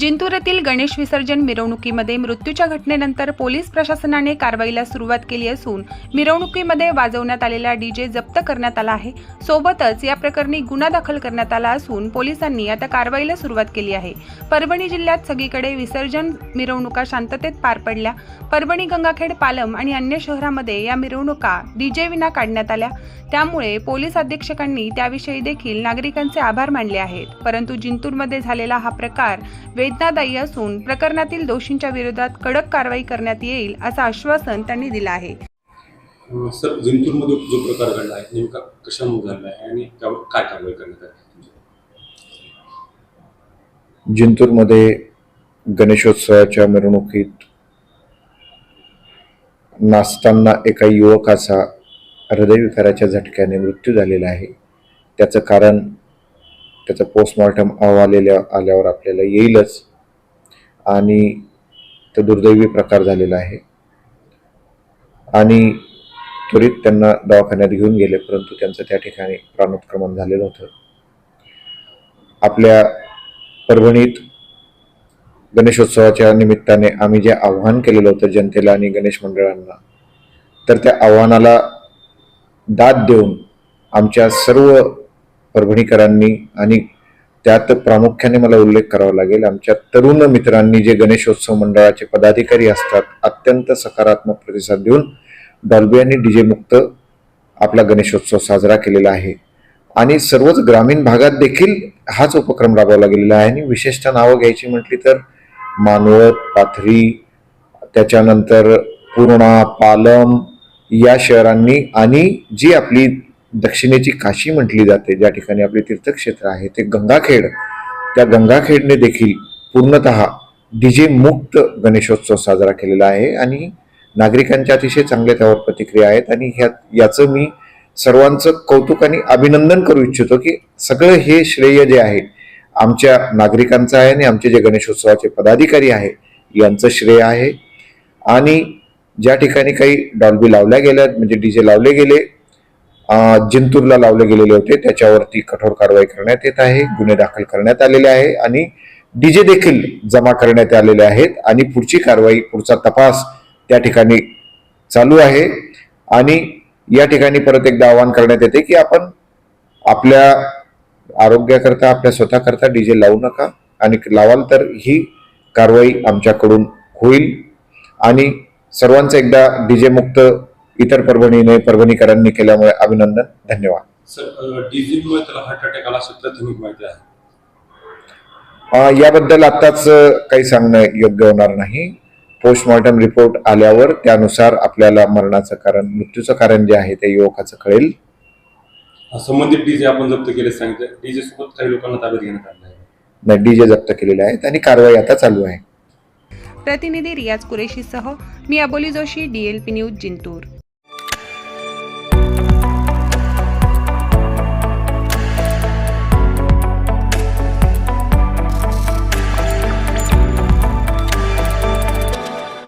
जिंतूर येथील गणेश विसर्जन मिरवणुकीमध्ये मृत्यूच्या घटनेनंतर पोलीस प्रशासनाने कारवाईला सुरुवात केली असून मिरवणुकीमध्ये वाजवण्यात आलेला डीजे जप्त करण्यात आला आहे. सोबतच या प्रकरणी गुन्हा दाखल करण्यात आला असून पोलिसांनी आता कारवाईला सुरुवात केली आहे. परभणी जिल्ह्यात सगळीकडे विसर्जन मिरवणुका शांततेत पार पडल्या. परभणी गंगाखेड पालम आणि अन्य शहरामध्ये या मिरवणुका डीजे विना काढण्यात आल्या. त्यामुळे पोलीस अधीक्षकांनी त्याविषयी देखील नागरिकांचे आभार मानले आहेत. परंतु जिंतूरमध्ये झालेला हा प्रकार वेदनादायी असून प्रकरणातील दोषींच्या विरोधात कडक कारवाई करण्यात येईल असं आश्वासन त्यांनी दिलं आहे. सर जिंतूरमध्ये जो प्रकार घडला आहे नेमका कशामुळे घडला आहे आणि त्यावर काय कारवाई करण्यात आली जिंतूरमध्ये गणेशोत्सवाच्या मिरवणुकीत नाचताना एका युवकाचा हृदयविकाराच्या झटक्याने मृत्यू झालेला आहे. त्याचं कारण त्याचं पोस्टमॉर्टम अहवालेल्या आल्यावर आपल्याला येईलच. आणि तो दुर्दैवी प्रकार झालेला आहे. आणि त्वरित त्यांना दवाखान्यात घेऊन गेले परंतु त्यांचं त्या ठिकाणी प्राणोत्क्रमण झालेलं होतं. आपल्या परभणीत गणेशोत्सवाच्या निमित्ताने आम्ही जे आव्हान केलेलं होतं जनतेला आणि गणेश मंडळांना तर त्या आव्हानाला दाद देऊन आमच्या सर्व परभणीकरांनी आणि त्यात प्रामुख्याने मला उल्लेख करावा लागेल. आमच्या तरुण मित्रांनी जे गणेशोत्सव मंडळाचे पदाधिकारी असतात अत्यंत सकारात्मक प्रतिसाद देऊन डॉल्बी आणि डीजे मुक्त आपला गणेशोत्सव साजरा केलेला आहे. आणि सर्वच ग्रामीण भागात देखील हाच उपक्रम राबवला गेलेला आहे. आणि विशेषतः नावं घ्यायची म्हटली तर मानवत पाथरी त्याच्यानंतर पूर्णा पालम या शहरांनी आणि जी आपली दक्षिणेची काशी म्हटली जाते ज्या ठिकाणी आपले तीर्थक्षेत्र आहे ते गंगाखेड. त्या गंगाखेडने देखील पूर्णत डीजे मुक्त गणेशोत्सव साजरा केलेला आहे आणि नागरिकांच्या अतिशय चांगल्या त्यावर प्रतिक्रिया आहेत आणि ह्या याचं मी सर्वांचं कौतुक आणि अभिनंदन करू इच्छितो की सगळं हे श्रेय जे आहे आमच्या नागरिकांचं आहे आणि आमचे जे गणेशोत्सवाचे पदाधिकारी आहे यांचं श्रेय आहे. आणि ज्या ठिकाणी काही डॉल्बी लावल्या गेल्या म्हणजे डीजे लावले गेले जिंतूरला लावले गेलेले होते. त्याच्यावरती कठोर कारवाई करण्यात येत आहे. गुन्हे दाखल करण्यात आलेले आहे आणि डीजे देखील जमा करण्यात आलेले आहेत आणि पुढची कारवाई पुढचा तपास त्या ठिकाणी चालू आहे. आणि या ठिकाणी परत एकदा आवाहन करण्यात येते की आपण आपल्या आरोग्याकरता आपल्या स्वतःकरता डीजे लावू नका आणि लावाल तर ही कारवाई आमच्याकडून होईल. आणि सर्वांचं एकदा डीजे मुक्त इतर परभणीने परभणीकरांनी केल्यामुळे अभिनंदन धन्यवाद. याबद्दल आत्ताच अं, काही सांगणं योग्य होणार नाही. पोस्टमॉर्टम रिपोर्ट आल्यावर त्यानुसार आपल्याला मरणाचं कारण मृत्यूचं कारण जे आहे ते युवकाचं कळेल. संबंधित डीजे आपण जप्त केले सांगितलं. डीजे सोबत काही लोकांना ताब्यात घेण्यात आलं आहे डीजे जप्त केलेले आहेत आणि कारवाई आता चालू आहे. प्रतिनिधी रियाज कुरेशीसह मी अबोली जोशी डीएलपी न्यूज जिंतूर.